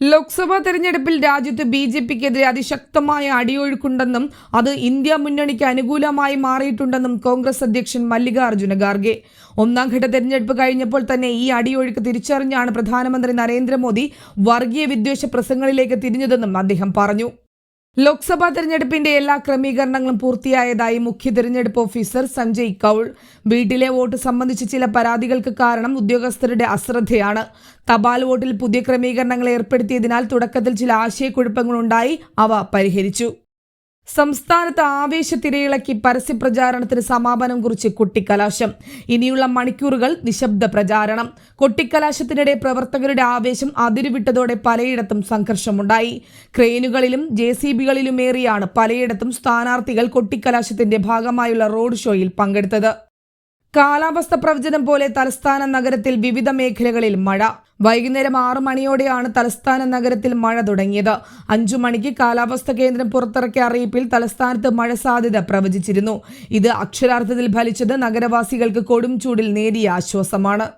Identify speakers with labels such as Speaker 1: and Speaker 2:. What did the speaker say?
Speaker 1: ലോക്സഭാ തെരഞ്ഞെടുപ്പിൽ രാജ്യത്ത് B J പിക്കെതിരെ അതിശക്തമായ അടിയൊഴുക്കുണ്ടെന്നും അത് ഇന്ത്യ മുന്നണിക്ക് അനുകൂലമായി മാറിയിട്ടുണ്ടെന്നും കോൺഗ്രസ് അധ്യക്ഷൻ മല്ലികാർജുന ഖാർഗെ. ഒന്നാം ഘട്ട തെരഞ്ഞെടുപ്പ് കഴിഞ്ഞപ്പോൾ തന്നെ ഈ അടിയൊഴുക്ക് തിരിച്ചറിഞ്ഞാണ് പ്രധാനമന്ത്രി നരേന്ദ്രമോദി വർഗീയ വിദ്വേഷ പ്രസംഗങ്ങളിലേക്ക് തിരിഞ്ഞതെന്നും അദ്ദേഹം പറഞ്ഞു. ലോക്സഭാ തെരഞ്ഞെടുപ്പിന്റെ എല്ലാ ക്രമീകരണങ്ങളും പൂർത്തിയായതായി മുഖ്യ തെരഞ്ഞെടുപ്പ് ഓഫീസർ സഞ്ജയ് കൗൾ. വീട്ടിലെ വോട്ട് സംബന്ധിച്ച് ചില പരാതികൾക്ക് കാരണം ഉദ്യോഗസ്ഥരുടെ അശ്രദ്ധയാണ്. തപാൽ വോട്ടിൽ പുതിയ ക്രമീകരണങ്ങൾ ഏർപ്പെടുത്തിയതിനാൽ തുടക്കത്തിൽ ചില ആശയക്കുഴപ്പങ്ങളുണ്ടായി. അവ പരിഹരിച്ചു. സംസ്ഥാനത്ത് ആവേശത്തിരയിളക്കി പരസ്യപ്രചാരണത്തിന് സമാപനം കുറിച്ച് കൊട്ടിക്കലാശം. ഇനിയുള്ള മണിക്കൂറുകൾ നിശബ്ദ പ്രചാരണം. കൊട്ടിക്കലാശത്തിനിടെ പ്രവർത്തകരുടെ ആവേശം അതിരുവിട്ടതോടെ പലയിടത്തും സംഘർഷമുണ്ടായി. ക്രെയിനുകളിലും ജെ സി ബികളിലുമേറിയാണ് പലയിടത്തും സ്ഥാനാർത്ഥികൾ കൊട്ടിക്കലാശത്തിന്റെ ഭാഗമായുള്ള റോഡ് ഷോയിൽ പങ്കെടുത്തത്. കാലാവസ്ഥ പ്രവചനം പോലെ തലസ്ഥാന നഗരത്തിൽ വിവിധ മേഖലകളിൽ മഴ. വൈകുന്നേരം ആറു മണിയോടെയാണ് തലസ്ഥാന നഗരത്തിൽ മഴ തുടങ്ങിയത്. അഞ്ചു മണിക്ക് കാലാവസ്ഥ കേന്ദ്രം പുറത്തിറക്കിയ അറിയിപ്പിൽ തലസ്ഥാനത്ത് മഴ സാധ്യത പ്രവചിച്ചിരുന്നു. ഇത് അക്ഷരാർത്ഥത്തിൽ ഫലിച്ചത് നഗരവാസികൾക്ക് കൊടും ചൂടിൽ നേരിയ ആശ്വാസമാണ്.